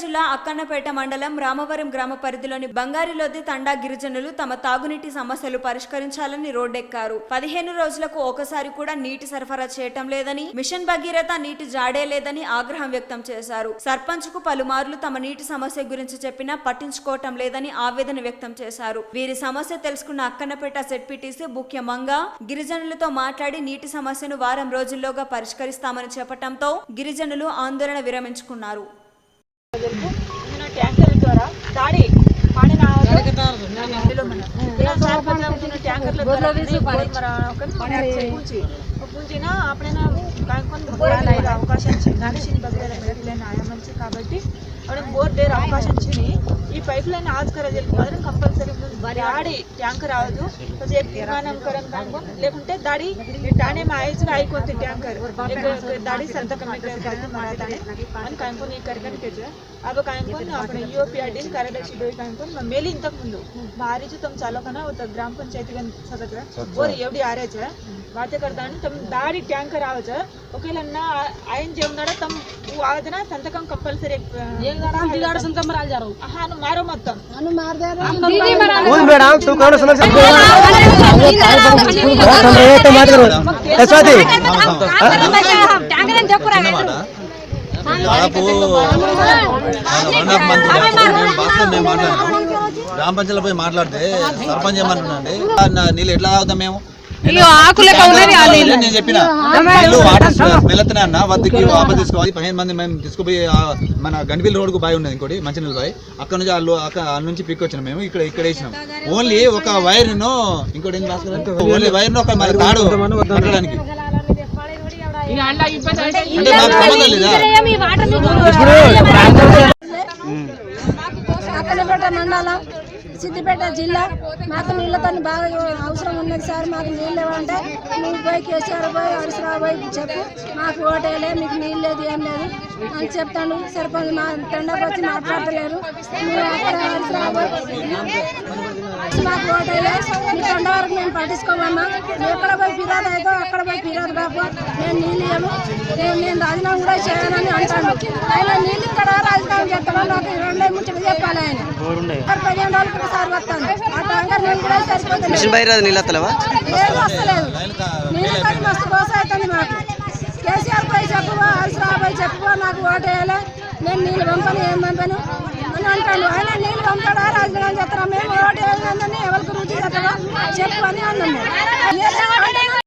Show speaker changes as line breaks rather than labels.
జిల్లా అక్కన్నపేట మండలం రామవరం గ్రామ పరిధిలోని బంగారిలోది తండా గిరిజనులు తమ తాగునీటి సమస్యలు పరిష్కరించాలని రోడ్డెక్కారు. పదిహేను రోజులకు ఒకసారి కూడా నీటి సరఫరా చేయటం లేదని మిషన్ భగీరథ నీటి జాడే లేదని ఆగ్రహం వ్యక్తం చేశారు. సర్పంచ్కు పలుమార్లు తమ నీటి సమస్య గురించి చెప్పినా పట్టించుకోవటం లేదని ఆవేదన వ్యక్తం చేశారు. వీరి సమస్య తెలుసుకున్న అక్కన్నపేట సెట్పిటిసి ముఖ్యమంగా గిరిజనులతో మాట్లాడి నీటి సమస్యను వారం రోజుల్లోగా పరిష్కరిస్తామని చెప్పటంతో గిరిజనులు ఆందోళన విరమించుకున్నారు.
ట్యాంకర్ల ద్వారా దాడి పాడిన ట్యాంకర్ల ద్వారా పూంచిన అప్పుడైనా అవకాశం కానీ బగ్గర మంచి కాబట్టి అప్పుడు అవకాశం ఈ పైప్ లైన్ ఆజ్కరజలకి మాత్రం కంపల్సరీ దాడి ట్యాంక్ రావదు విమానంకరం కానుకో లేకుంటే దాడి టానే మాయచ్చు ఆయిపోతుంది ట్యాంకర్. దాడి సంతకం అని కానుకొని కరకనికి अब कायकोन आपण युओपीआरडीन कार्यालयाची डोळी कायकोन मेली इंतक मुंदू भारीची तुमचा लोकांना होतं ग्रामपंचायती सगळं वर एवढी વાતે કરતા તમે దారి ట్యాంకర్ ఆవచ్చా ఒకవేళ ఆయన చేయమన్నాడా తమ ఆదన సంతకం కంపల్సరీ
జిల్లాడ సంతకం రాలి జారు మారో మొత్తం అను పోయి మాట్లాడితే సర్పంచ్ ఏమంటున్నాండి నీళ్ళు ఎట్లా తాగుతాం మేము నేను చెప్పిన. నీళ్ళు వాటర్ స్మెల్ వస్తున్నాయి అన్న వద్దకి వాపస్ తీసుకోవాలి. పదిహేను మంది మేము తీసుకుపోయి మన గండిపల్లి రోడ్కు బాయ్ ఉన్నది ఇంకోటి మంచినీళ్ళ బాయ్. అక్కడ నుంచి వాళ్ళు అక్కడ నుంచి పిక్ వచ్చినాం మేము. ఇక్కడ ఇక్కడ వేసినాం. ఓన్లీ ఒక వైర్ను ఇంకోటి ఏం ఓన్లీ వైర్ను ఒక మరి తాడు కట్టడానికి. అంటే నాకు సంబంధం లేదా?
మండలం సిద్దిపేట జిల్లా మాకు నీళ్ళతో బాగా అవసరం ఉన్నది సార్ మాకు నీళ్ళు ఇవ్వంటే నువ్వు పోయి కేసీఆర్ పోయి హరిశ్రావు పోయి చెప్పు మాకు ఓటేలే మీకు నీళ్ళు లేదు ఏం లేదు అని చెప్తాను. సర్పంచ్ మా తండకు వచ్చి మాట్లాడలేరు మీరు అక్కడ హరిశ్రావు పోయి మాకు ఓటేలే మీ తండ వరకు మేము పట్టించుకోమమ్మా. నువ్వు ఎక్కడ పోయి ఫిర్యాదు అయితే అక్కడ పోయి ఫిర్యాదు కాపు నేను నీళ్ళు ఇవ్వను నేను నేను రాజీనామా కూడా చేయాలని అంటాను. ఆయన నీళ్ళు ఇక్కడ రాజీనామా చేస్తాను నాకు రెండే ముచ్చట చెప్పాలి ఆయన మరి పదిహేను రోజులకు ఒకసారి వస్తాను. ఆ ట్యాంకర్ నేను కూడా సరిపోతుంది.
బైరాదు నీళ్ళత్తలేవా?
ఏం వస్తలేదు. నీళ్ళు పడి మస్తు కోస అవుతుంది మాకు. కేసీఆర్ పోయి చెప్పుకో హరీశ్రావు పోయి చెప్పుకో నాకు ఓటేయాలి నేను నీళ్ళు పంపను ఏం పంపను? అని అంటాను. ఆయన నీళ్ళు పంపడా రాజధాని చేస్తారా మేము ఓటేయాలని ఎవరికి రుచి చేస్తామో చెప్పు అని అన్నాము. ఏదేమంటే